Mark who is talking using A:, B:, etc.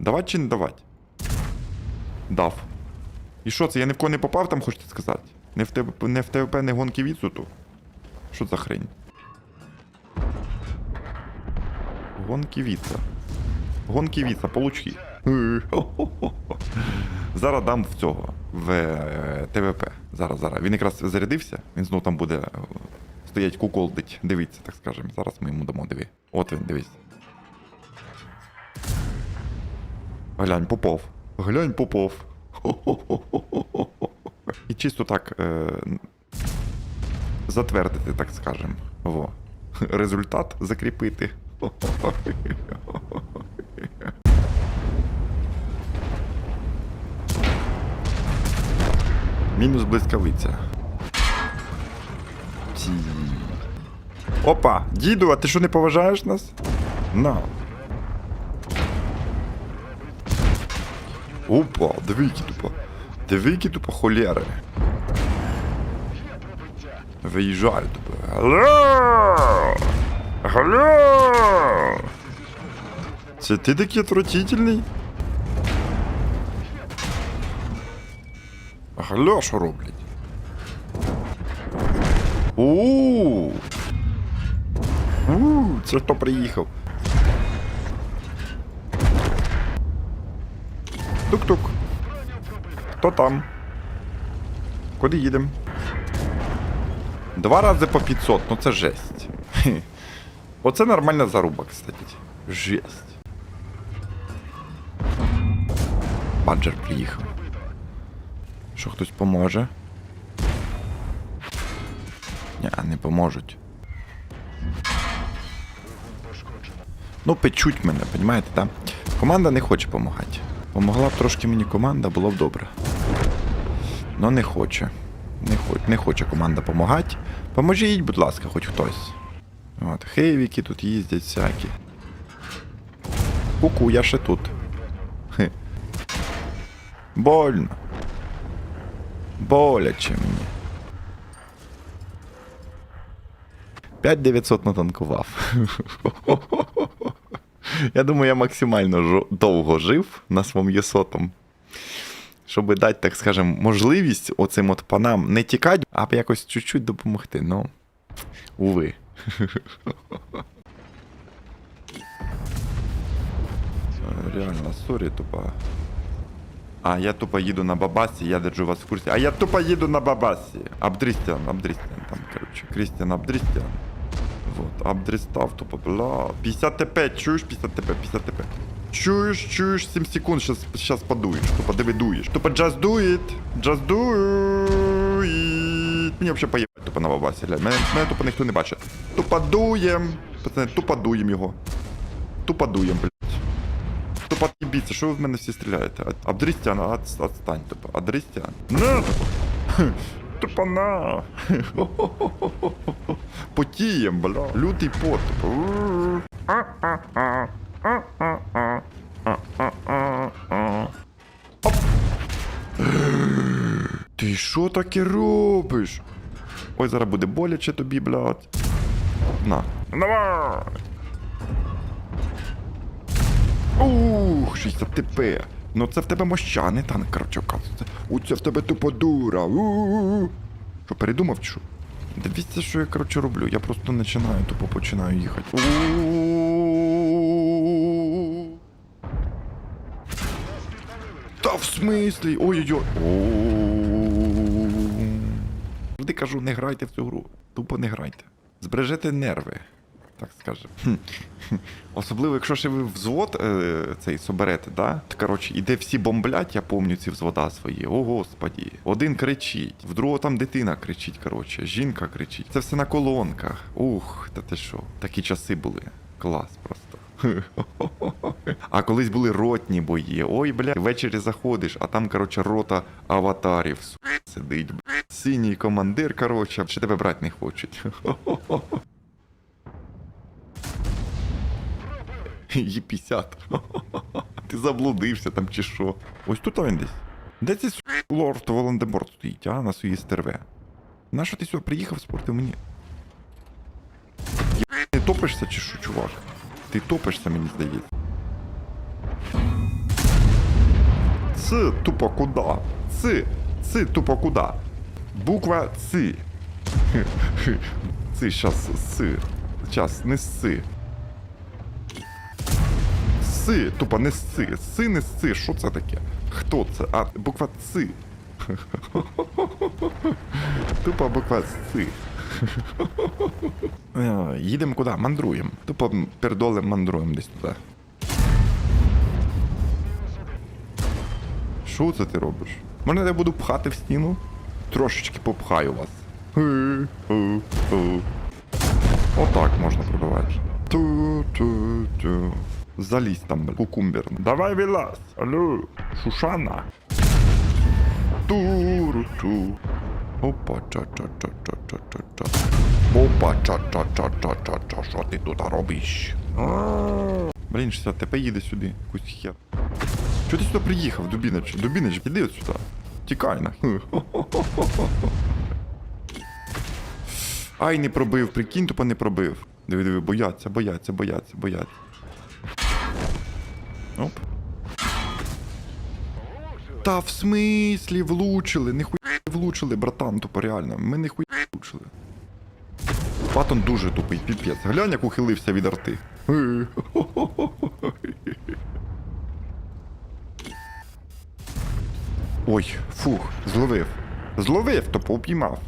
A: Давать чи не давать? Дав. І що це? Я ні в кого не попав там, хочете сказати? Не в тебе не в ТВП, не гонки відсуту? Що за хрень? Гонки віца. Гонки віца, получки. Зараз дам в цього, в е, ТВП. Зараз, зараз. Він якраз зарядився, він знову там буде е, стоять куколдить. Дивіться, так скажемо. Зараз ми йому дамо диви. От він, дивись. Глянь, попов. Глянь, попов. І чисто так е, затвердити, так скажемо. Во. Результат закріпити. Мінус блискавиця. Опа! Діду, а ти що не поважаєш нас? На. Опа, диви, тупо. Диви, тупо холєри. Виїжджаю тупо. Алло! Алло! Це ти такий отвратительний? Алло, що роблять? У. У, це хто приїхав? Тук-тук. Хто там? Куди їдемо? Два рази по 500, ну це жесть. Оце нормальна заруба, кстати. Жесть. Баджер приїхав. Що хтось поможе? Ні, не поможуть. Ну, печуть мене, понімаєте, так? Команда не хоче допомагати. Помогла б трошки мені команда, було б добре. Ну не хоче. Не, хо... не хоче команда допомагати. Поможіть, будь ласка, хоч хтось. От, хейвіки тут їздять всякі. Ку-ку, я ще тут. Хе. Больно. Боляче мені. 5900 натанкував. Я думаю, я максимально довго жив на своєму єсотом. Щоб дати, так скажем, можливість оцим от панам не тікати, а якось чуть-чуть допомогти. Ну, уви. Реально, сорі, тупо. А, я тупо їду на бабасі, я держу вас в курсі. А я тупо їду на бабасі. Абдрістян, Абдрістян там, короче. Крістіан Абдрістян. Вот, обдристав тупо, бла. 50 ТП, чуєш 50 ТП, 50 ТП. Чуєш, чуєш, 7 секунд, щас, щас подуєш. Тупо диви дуєш. Тупо just do it, just do it. Мені взагалі поїбать тупо на бабасі, глянь. Мене, мене тупо ніхто не бачить. Тупо дуєм. Пацани, тупо дуєм його. Тупо дуєм, блядь. Тупо отъебіться, що ви в мене всі стріляєте? Абдрістян, от, отстань, тупо. Абдрістян. На, тупо. Тупо на. Потієм, бля. Лютий пот. Ти що таке робиш? Ой, зараз буде боляче тобі, блядь. На. Давай! Ух, 60 ТП. Ну це в тебе мощаний танк, оказується. У це в тебе тупо дура. Що, передумав чи що? Дивіться, що я, короче, роблю. Я просто починаю, тупо починаю їхати. Та в смислі? Ой-ой-ой. Завжди кажу, не грайте в цю гру. Тупо не грайте. Збережете нерви, так скажемо. Особливо, якщо ще ви взвод е, цей соберете, да? Та, коротше, іде всі бомблять, я пам'ятаю ці взвода свої. О, господі. Один кричить, в другого там дитина кричить, коротше, жінка кричить. Це все на колонках. Ух, та ти що? Такі часи були. Клас просто. А колись були ротні бої. Ой, бля, ввечері заходиш, а там, коротше, рота аватарів сидить. Синій командир, коротше, ще тебе брати не хочуть. Є 50. Ти заблудився там чи що. Ось тут він десь. Де цей лорд Волан-де-Морт стоїть, а, на своїй стерве? Нащо ти сюди приїхав спорти мені? Є, Не топишся чи що, чувак? Ти топишся, мені здається. Ц тупо куда? Ц. Ц тупо куда? Буква Ц. Ц, щас, С. Щас, не С. С, тупо не С. С, не С. Що це таке? Хто це? А, буква Ц. Тупо буква С. Е, Їдемо куди? Мандруємо. Тупо пердолем мандруємо десь туди. Що це ти робиш? Може я буду пхати в стіну? Трошечки попхаю вас. Отак можна пробивати. Ту-ту-ту. Залізь там, бля. Кукумбер. Давай вилазь. Алло, Шушана. Туру-ту. Опа, ча-ча-ча-ча-ча-ча. Опа, ча-ча-ча-ча-ча-ча. Що ти тут робиш? Блін, 60 ТП їде сюди. Якусь хер. Чого ти сюди приїхав, Дубінич? Дубінич, іди от сюди. Тікай на. Ай, не пробив, прикинь, тупо не пробив. Диви, диви, бояться, бояться, бояться, бояться. Оп. Та в смислі влучили, не влучили, братан, тупо реально. Ми не влучили. Патон дуже тупий, піпець. Глянь, як ухилився від арти. Ой, фух, зловив. Зловив, то попіймав.